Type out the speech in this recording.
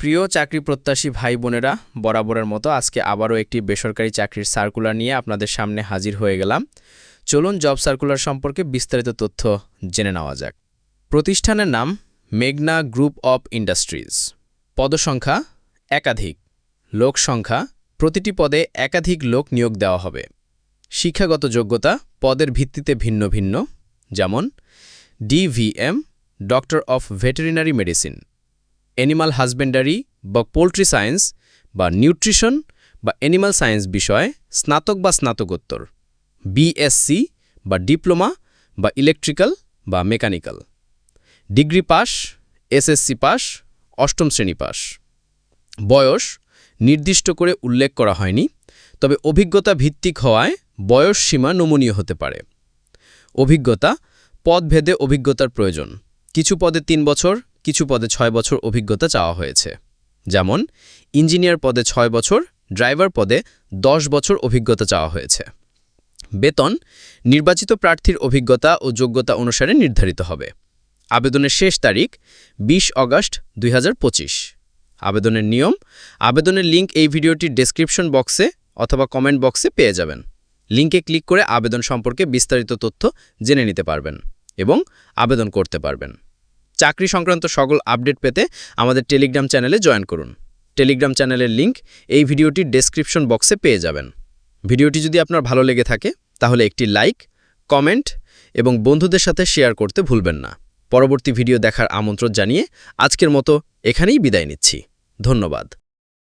প্রিয় চাকরি প্রত্যাশী ভাই বোনেরা, বরাবরের মতো আজকে আবারও একটি বেসরকারি চাকরির সার্কুলার নিয়ে আপনাদের সামনে হাজির হয়ে গেলাম। চলুন জব সার্কুলার সম্পর্কে বিস্তারিত তথ্য জেনে নেওয়া যাক। প্রতিষ্ঠানের নাম মেঘনা গ্রুপ অফ ইন্ডাস্ট্রিজ। পদসংখ্যা একাধিক। লোক সংখ্যা, প্রতিটি পদে একাধিক লোক নিয়োগ দেওয়া হবে। শিক্ষাগত যোগ্যতা পদের ভিত্তিতে ভিন্ন ভিন্ন, যেমন DVM doctor of veterinary medicine animal husbandry বা পোলট্রি সায়েন্স বা নিউট্রিশন বা অ্যানিমাল সায়েন্স বিষয়ে স্নাতক বা স্নাতকোত্তর বিএসসি বা ডিপ্লোমা বা ইলেকট্রিক্যাল বা mechanical degree pass SSC pass অষ্টম শ্রেণি পাস বয়স নির্দিষ্ট করে উল্লেখ করা হয়নি, তবে অভিজ্ঞতা ভিত্তিক হওয়ায় বয়স সীমা নমনীয় হতে পারে। অভিজ্ঞতা পদভেদে অভিজ্ঞতার প্রয়োজন। কিছু পদে তিন বছর কিছু পদে ছয় বছর অভিজ্ঞতা চাওয়া হয়েছে। যেমন, ইঞ্জিনিয়ার পদে ছয় বছর, ড্রাইভার পদে দশ বছর অভিজ্ঞতা চাওয়া হয়েছে। বেতন, নির্বাচিত প্রার্থীর অভিজ্ঞতা ও যোগ্যতা অনুসারে নির্ধারিত হবে। আবেদনের শেষ তারিখ ২০ অগস্ট দুই হাজার পঁচিশ। আবেদনের নিয়ম, আবেদনের লিঙ্ক এই ভিডিওটির ডেসক্রিপশন বক্সে অথবা কমেন্ট বক্সে পেয়ে যাবেন। লিংকে ক্লিক করে আবেদন সম্পর্কে বিস্তারিত তথ্য জেনে নিতে পারবেন এবং আবেদন করতে পারবেন। চাকরি সংক্রান্ত সকল আপডেট পেতে আমাদের টেলিগ্রাম চ্যানেলে জয়েন করুন। টেলিগ্রাম চ্যানেলের লিংক এই ভিডিওটির ডেসক্রিপশন বক্সে পেয়ে যাবেন। ভিডিওটি যদি আপনার ভালো লেগে থাকে, তাহলে একটি লাইক কমেন্ট এবং বন্ধুদের সাথে শেয়ার করতে ভুলবেন না। পরবর্তী ভিডিও দেখার আমন্ত্রণ জানিয়ে আজকের মতো এখানেই বিদায় নিচ্ছি। ধন্যবাদ।